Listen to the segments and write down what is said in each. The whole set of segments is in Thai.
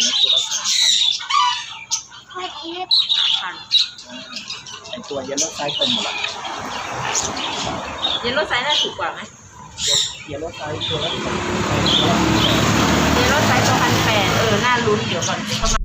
ยวนะตัวละสามพันค่อยเอฟสามพันไอตัวเยลโล่ไซส์เป็นหมดละเยลโล่ไซส์น่าถูกกว่าไหมเยลโล่ไซส์ตัวละสามเยลโล่ไซส์ตัวพันแปดเออ น่าลุ้นเดี๋ยวก่อนเข้ามา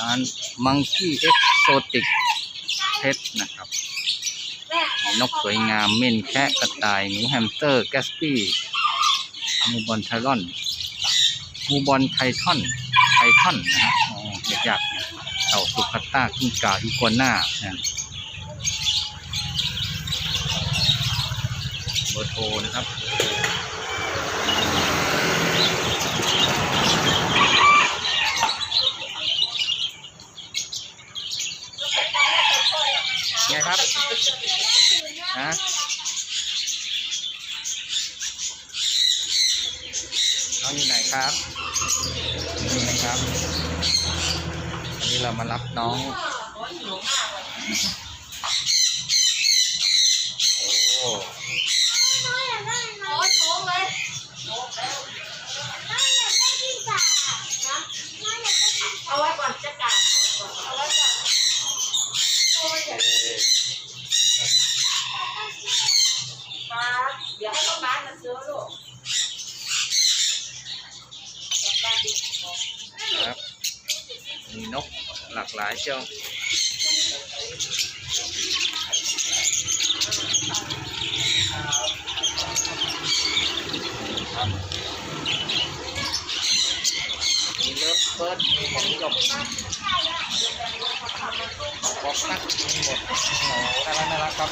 ร้าน มังคีเอ็กโซติกเพชรนะครับ นกสวยงามเม่นแคะกระต่ายหนูแฮมสเตอร์แกสปี้งูบอลไทรอนงูบอลไททอนไททอนนะฮะอ๋อยากๆเต่าสุพัตตากิ้งก่าอีกัวน่านะเบอร์โทรนะครับ ไงครับฮะน้องอยู่ไหนครับนี่นะครับวัน น้อง โอ้ น้อยอยากได้โอ้ยโชว์เลยน้อยอยากได้กินจ่านะน้อยอยากได้กิน เอาไว้ก่อนจะกาดเอาไว้ก่อน โอ้ยอยาก ป้าเดี๋ยวให้พ่อบ้านมาซื้อลูกกลับบ้านดี ครับ มีนกหลากหลาย เชียวมีเลิฟเบิร์ดมีของหยกบอกนักมีหมดโอ้น่ารักน่ารักครั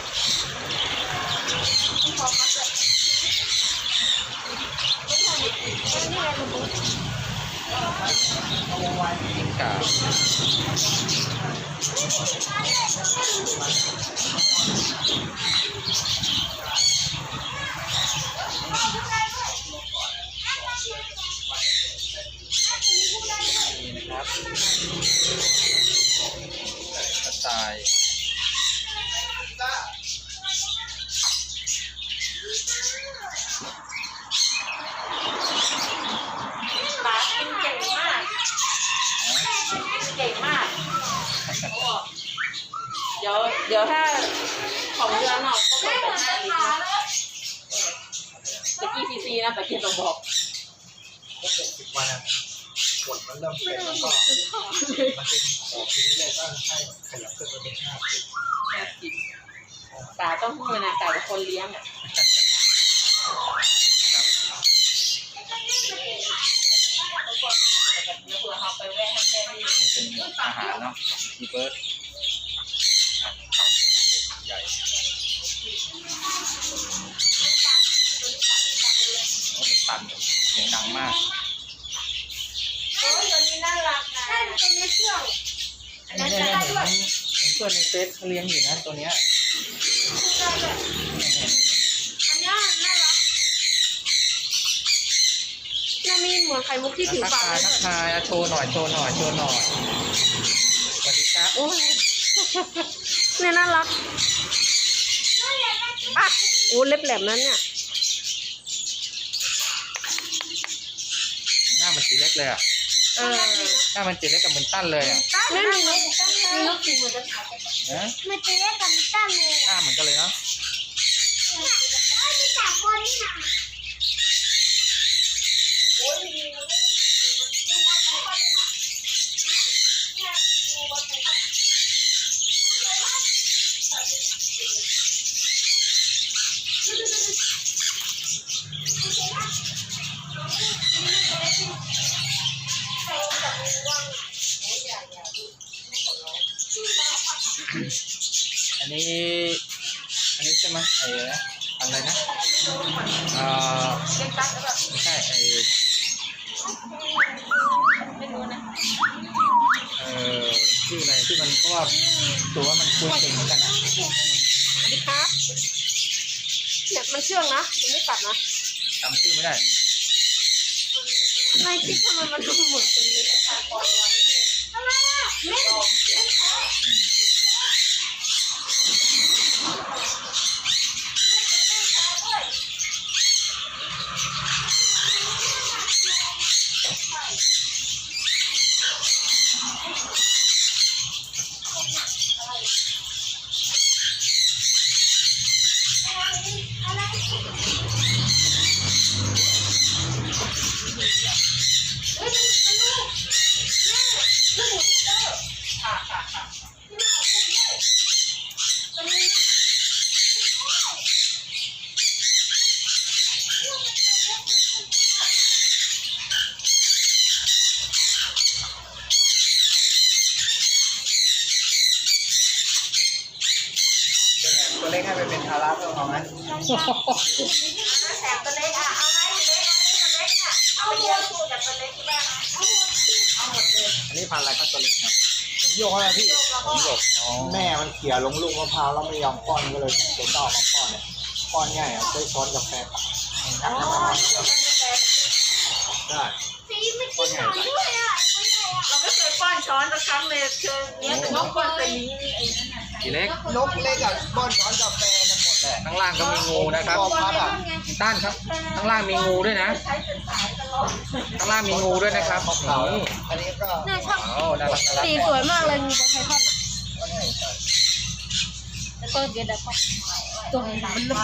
บ กิ้งก่านี่นะครับกระต่าย ป้ากินเก่งมากเก่งมากเดี๋ยวเดี๋ยวถ้าของเรือนอกก็เป็นแบบห้าลิตรนะตะกี้ซีซี นะแต่เกียรต้องบอกก็หกสิบวันอะผลมันเริ่มเป็นแล้วก็มันเป็นออกทีนี้เลยก็ให้ขยับขึ้นมาเป็นห้าสิบห้าสิบตาต้องมือนะตาเป็นคนเลี้ยงอะครับเผื่อเขาไปแวะให้แม่นี่เป็นอาหารเนาะมีเบิร์ดอะใหญ่โอ้ย ปั่นเสียงดังมาก โอ้ยตัวนี้น่ารักนะได้เป็นในเครื่องอันนี้เนี่ยเนี่ยเห็นเห็นเพื่อนในเฟซเขาเลี้ยงอยู่นะตัวเนี้ยได้เลยเนี่ยอันนี้น่ารักน่ามีเหมือนไข่มุกที่ผิวทักปากทายเลยทักทายอะโชว์หน่อยโชว์หน่อยโชว์หน่อยสวัสดีครับโอ้ยเนี่ยน่ารักอะโอ้เล็บแหลมนั้นเนี่ย สีเล็กเลยอะเออหน้ามันสีเล็กกับเหมือนตั้นเลยอะไม่มีนกมีนกสีเหมือนกันนะมันจะเรียกกันตั้งเลยหน้าเหมือนกันเลยเนาะมีสามคนนี่นะอั นนี้ อันนี้ใช่ไหมไอ้อะไรนะเอ่อเลี้ยงกัดแล้วแบบไม่ใช่ไอ้ไม่รู้นะเอ่อชื่ออะไรที่มันเพราะว่าตัวมันคุยเก่งเหมือนกันอะสวัสดีครับเนี่ยมันเชื่องนะ มันไม่กัดนะจำชื่อไม่ได้ไม่คิดทำไมมันดูเหมือนเป็นเล็กอะทำไมอะเล่นค่ะค่ะค่ะ ตัวเล็กให้ไปเป็นภาระเพื่อนเขาไหม แสบตัวเล็กอะ เอาไหมตัวเล็กเอาไหมตัวเล็กอะ เอาเดียวคู่กับตัวเล็กที่บ้านนะเอาหมด อั นนี้พันธุ์อะไรครับตัวเล็กครับผมโยกให้พี่ผมหยกอ๋อแม่มันเขี่ยลงลูกมะพร้าวแล้วไม่ยอมป้อนก็เลยตัวต่อมาป้อนเนี่ยป้อนง่ายอะใช้ช้อนกาแฟตักงัดเข้ามาได้สีไม่กินหน่อยด้วยอะไม่ใช่อะเราไม่เคยป้อนช้อนสักครั้งเลยเชิญเนี้ยแต่น้องป้อนไปนี้ไอ้นั่นน่ะทีเล็กนกเล็กอะป้อนช้อนกาแฟกันหมดแหละข้างล่างก็มีงูนะครับตัวพัดอะคุณต้านครับข้างล่างมีงูด้วยนะ ข้างล่างมีงูด้วยนะครับขาวนี่อันนี้ก็น่าชอบโอ้น่ารักน่ารักสีสวยมากเลยงูบนไททันอะก็ง่ายใช่แล้วก็เดี๋ยวเดี๋ยวตัวไหนมันลึก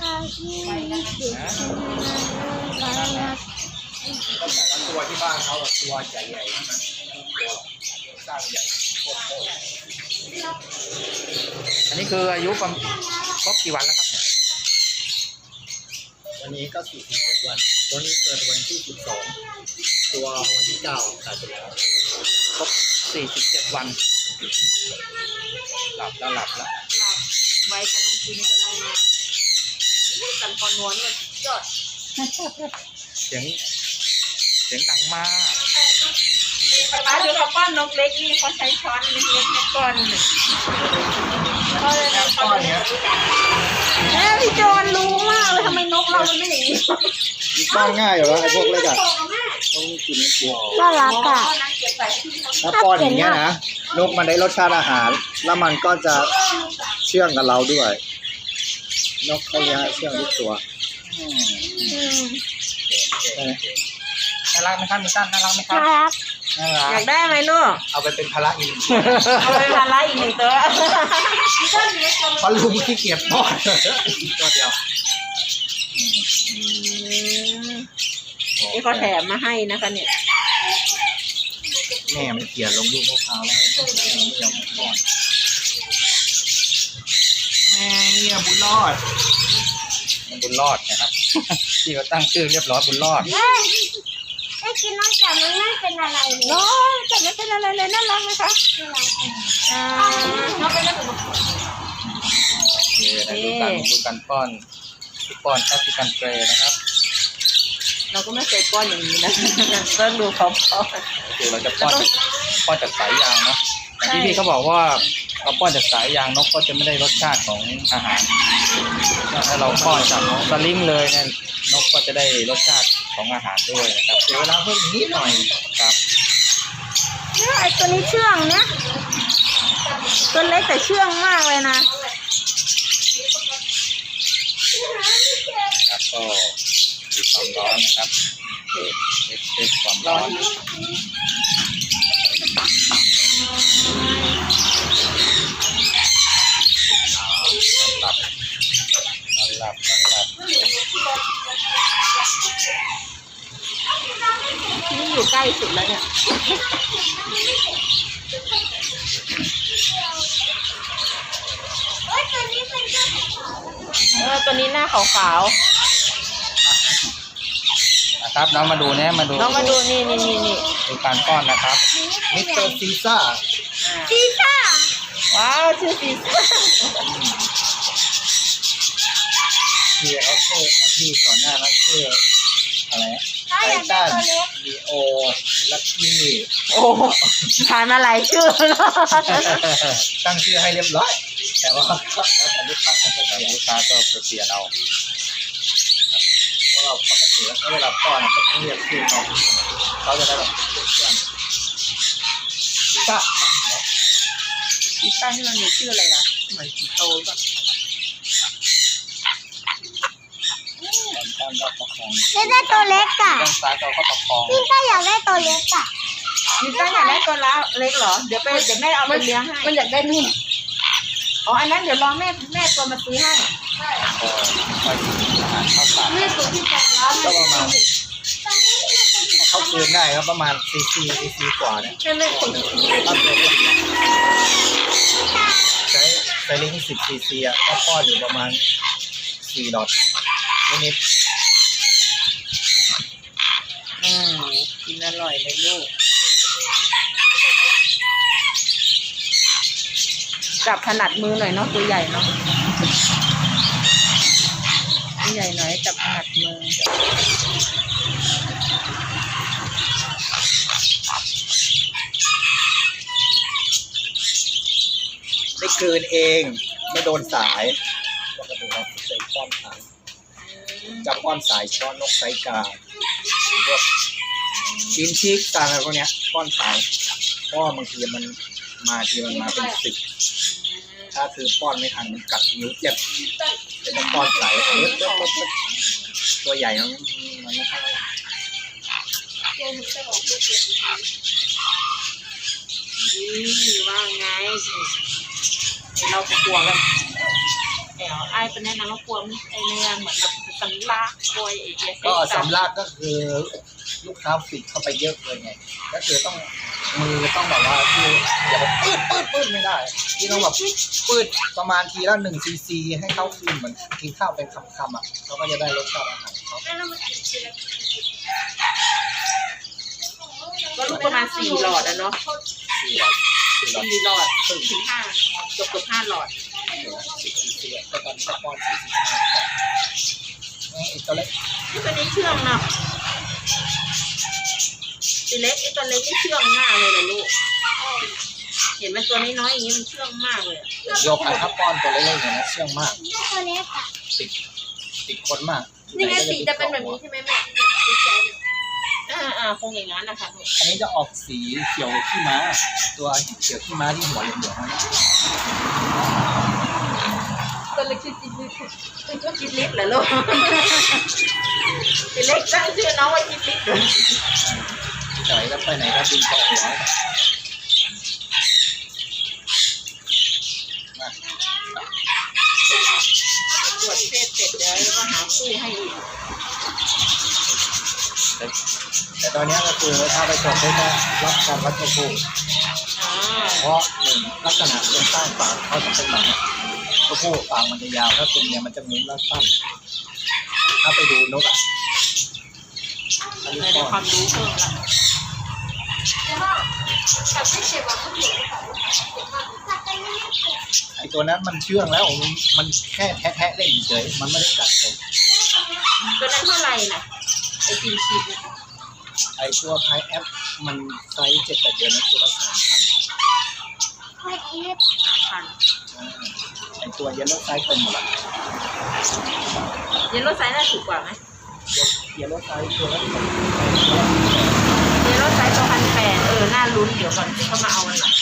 อาชีพเด็กนะก็แต่ละตัวที่บ้านเขาแบบตัวใหญ่ๆทั้งนั้นตัวสร้างใหญ่โคตรโคตรอันนี้คืออายุประมาณครบกี่วันแล้วครับ เนี่ยวันนี้ก็47วันตัวนี้เกิดวันที่12ตัววันที่9ขายไปแล้วครบสี่สิบเจ็ดวัน หลับแล้วหลับแล้วหลับไว้กันกินกันอะไรมานี่กันพอนวลมันยอดเสียงเสียงดังมาก ป้าดูเขาป้อนนกเล็กนี่เขาใช้ช้อนเล็กๆมาป้อนเนี่ยเขาเลยนะเขาก้อนเลยเนี้ยแม่พี่โจรรู้มากเลยทำไมนกเรามันไม่อย่างนี้ป้อนง่ายอยู่แล้วไอ้พวกเล็กอะโตกับแม่ต้องกินมันเกี่ยวน่ารักอะอ๋อนั่งเก็บใส่ให้พี่เขาถ้าป้อนอย่างเงี้ยนะนกมันได้รสชาติอาหาร แล้วมันก็จะเชื่องกับเราด้วย นกเขาเลี้ยงให้เชื่องทุกตัวอืมอืมใช่ไหมน่ารักไหมครับมีตั้นน่ารักไหมครับน่ารัก น่ารัอยากกได้ไหมลูกเอาไปเป็นภาระอีกเอาไปทานละอีกหนึ่งตัวเพราะลุงขี้เกียจป้อนตัวเดียวนี่เขาแถมมาให้นะคะเนี่ยแม่มันเขี่ยลงลูกมะพร้าวแล้วแม่ไม่ยอมป้อนแม่เนี่ยบุญรอด มันบุญรอดนะครับ ที่เขาตั้งชื่อเรียบร้อยบุญรอดเฮ้ย ไอ้กินน้องจ๋ามันไม่เป็นอะไรเลยน้องแต่ไม่เป็นอะไรเลยน่ารักไหมคะน่ารักอ่าน้องเป็นนักโอเคนะดูกันดูกันป้อนทุกป้อนแอฟริกันเกรย์นะครับ เราก็ไม่เคยป้อนอย่างนี้นะต้องดูเขาป้อนคือเราจะป้อนจากป้อนจากสายยางเนาะอย่างที่ใช่พี่เขาบอกว่าเราป้อนจากสายยางนกก็จะไม่ได้รสชาติของอาหารถ้าเราป้อนจากสลิงเลยเนี่ยน กก็จะได้รสชาติของอาหารด้วยนะครับเดี๋ยวเวลาเพิ่มอีกนิดหน่อยครับเนี่ยไอ้ตัวนี้เชื่องนะตัวเล็กแต่เชื่องมากเลยนะ ครับก็ดูความร้อนนะครับเช็คเช็คความร้อนหลับนอนหลับนอนหลับ นี่อยู่ใกล้สุดแล้วเนี่ย เอ้ยตัวนี้เป็นเจ้าของ เออตัวนี้หน้า ขาวนะครับน้องมาดูเนี่ยมาดูๆน้องมาดูนี่นี่นี่นี่ดูการป้อนนะครับมิสเตอร์ซีซ่าอ่าซีซ่าว้าวชื่อซีซ่าที่เขาชื่อที่ก่อนหน้านั้นชื่ออะไรนะถ้าไทอยากได้ทันตัวเล็กลีโอลักกี้โอ้ทานมาหลายชื่อแล้วตั้งชื่อให้เรียบร้อย แต่ว่าก็แล้วแต่ลูกค้าเขาจะแล้วเสียลูกค้าก็ไปเปลี่ยนเอาเพราะเราปกติแล้วเวลาป้อนก็ต้องเรียกชื่อเขาเขาจะได้แบบเพื่อนๆก็กีต้าที่มันมีชื่ออะไรล่ะเหมือนสิงโตป่ะตอนเราประคองเล่นได้ตัวเล็กอะด้านซ้ายเราก็ประคองพี่ก็อยากได้ตัวเล็กอะกีต้าอยากได้ตัวละเล็กเหรอ เดี๋ยวไปเดี๋ยวแม่เอาไปเลี้ยงให้ มันอยากได้นุ่น อ๋ออันนั้นเดี๋ยวรอแม่แม่ตัวมาซื้อให้ก็ค่อยอาหารเข้าปากแม่ตัวที่จับแล้วก็ประมาณตอนนี้ที่มันเป็นเขาคืนได้ครับประมาณซีซีซีซีกว่าเนี่ยแม่แม่คนถ้าเป็นใช้ใช้ลิงสิบซีซีอะก็ป้อนอยู่ประมาณสี่ดอทนิดอืมกินอร่อยเลยลูก จับถนัดมือหน่อยเนาะตัวใหญ่เนาะตัวใหญ่หน่อยจับถนัดมือได้คืนเองไม่โดนสายปกติเราใส่ป้อนสายจะป้อนสายช้อนนกไซกาพวกชิ้นชีกตาอะไรพวกเนี้ยป้อนสายเพราะว่าบางทีมันมาทีมันมาเป็นสิบ ถ้าคือป้อนไม่ทันมันกัดนิ้วเจ็บจะต้องป้อนสายเออตัวใหญ่มันมันไม่ค่อยนี่ว่าไงเราก็กลัวกันเดี๋ยวไอ้เป็นแนะนำว่ากลัวมันไอ้เนี่ยเหมือนแบบสำลักกลัวไอ้เหี้ยก็สำลักก็คือลูกค้าฟิกเข้าไปเยอะเลยไงก็คือต้อง มือต้องแบบว่าคืออย่าแบบปืดปืดปืดไม่ได้ที่ต้องแบบปืดประมาณทีละหนึ่งซีซีให้เข้าคืนเหมือนกินข้าวเป็นคำๆอะเขาก็จะได้รสชาติอาหารเขาก็ลูกประมาณสี่หลอดอะเนาะสี่ร้อยสี่ร้อยสี่หลอดถึงถึงห้าเกือบเกือบห้าหลอดสิบซีซีแต่ตอนนี้ก็ป้อนสี่สิบห้าไอ้ตัวเล็กนี่ตัวนี้เชื่องเนาะ ตัวเล็กไอ้ตัวเล็กนี่เชื่องมากเลยนะลูก เห็นมันตัวน้อยๆอย่างนี้มันเชื่องมากเลยอะโยกไปถ้าป้อนตัวเล็กๆเนี่ยนะเชื่องมากตัวเล็กอะติดติดคนมากนี่ไงสีจะเป็นแบบนี้ใช่ไหมแม่อ่าอ่าคงอย่างนั้นนะคะลูกอันนี้จะออกสีเขียวขี้ม้า ตัวเขียวขี้ม้าที่หัวเหลืองๆนั่นตัวเล็กชื่อจิ๊บลิฟเป็นก็จิ๊บลิฟเหรอลูกจิ๊บเล็กตั้งชื่อน้องว่าจิ๊บลิฟเลย จ่อยแล้วไปไหนก็บินเกาะหัวตรวจเพศเสร็จแล้วก็หาคู่ให้อีกแต่ตอนนี้ก็คือถ้าไปตรวจได้ก็รับการวัดตัวผู้อ่าเพราะหนึ่งลักษณะโครงสร้างปากเขาจะเป็นแบบนี้ตัวผู้ปากมันจะยาวถ้าตัวเมียมันจะมุ้งแล้วสั้นถ้าไปดูนกอะอันนี้ความรู้เพิ่มละ ไอตัวนั้นมันเชื่องแล้ว มันแค่แทะๆเล่นเฉยมันไม่ได้กัดผมตัวนั้นเท่าไหร่น่ะไอจินชิปเนี่ยไอตัวไพแอปมันไซส์เจ็ดแปดเดือนนะตัวละสามพันไม่เจ็บสามพันไอตัวเยลโล่ไซส์เต็มหมดละเยลโล่ไซส์น่าถูกกว่าไหมเยลโล่ไซส์ตัวละ สองเยลโล่ไซส์ตัวพันแปดเออน่าลุ้นเดี๋ยวก่อนเขามาเอามันหน่อย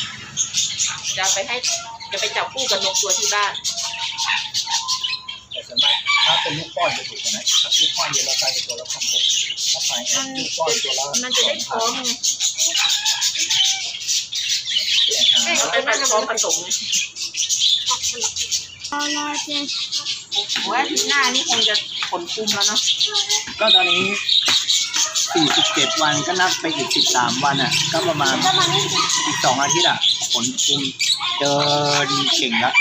จะไปให้จะไปจับคู่กับนกตัวที่บ้านแต่ส่วนมากถ้าเป็นลูกป้อนจะถูกกว่านะถ้าลูกป้อนเยลโล่ไซส์ตัวละพันหกถ้าไพแอมัปนลูกป้อนตัวละมันจะได้พร้อมไง2,500แม่เอาไปผสมผสมรอรอเจ็บโอ้ยอาทิตย์หน้านี่คงจะผลคุมแล้วเนาะก็ตอนนี้ 47วันก็นับไปอีก13วันอะ ก็ประมาณก็มาไม่เจ็บอีก2อาทิตย์อะผลคุมเดินเก่งแล้ว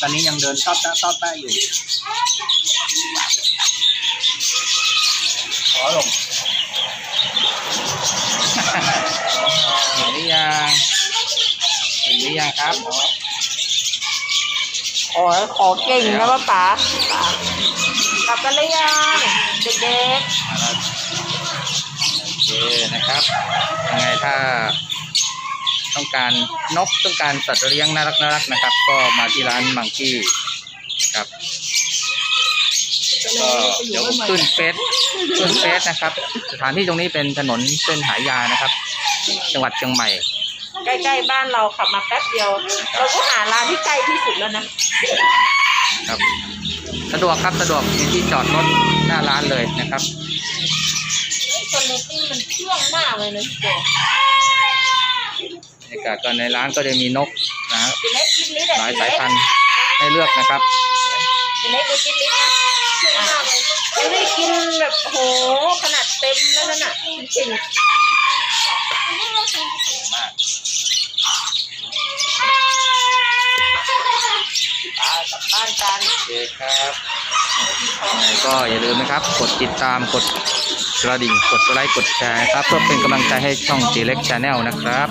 ตอนนี้ยังเดินชอบต้าชอบต้าอยู่ขอลงเห็นหรือยังเห็นหรือยังครับ โอ้ยขอเก่งนะป้าป๋าป๋ากลับกันเลยยังเด็กมาแล้วโอเคนะครับ ยังไงถ้าชต้องการนกต้องการสัตว์เลี้ยงน่ารักน่ารักนะครับ ก็มาที่ร้านมังกี้ครับก็เดี๋ยวผมขึ้นเฟซขึ้นเฟซนะครับ สถานที่ตรงนี้เป็นถนนเส้นหายานะครับ จังหวัดเชียงใหม่ ใกล้ๆบ้านเราขับมาแป๊บเดียว เราก็หาร้านที่ใกล้ที่สุดแล้วนะครับ สะดวกครับสะดวกมีที่จอดรถหน้าร้านเลยนะครับไอ้ตัวนี้นี่มันเชื่องมากเลยนะพี่โจบรรยากาศก็ในร้านก็จะมีนกนะฮะกินเล็กกินลิดอะหลายสายพันธุ์ให้เลือกนะครับกินเล็กหรือกินลิดนะเชื่องมากเลยไม่ได้กินแบบโหขนาดเต็มแล้วนั่นน่ะจริง มาก ๆตาย กลับบ้านกันโอเคครับยังไงก็อย่าลืมนะครับ กดติดตามกดกระดิ่งกดไลค์กดแชร์นะครับ เพื่อเป็นกำลังใจให้ช่อง G เล็ก Channel นะครับ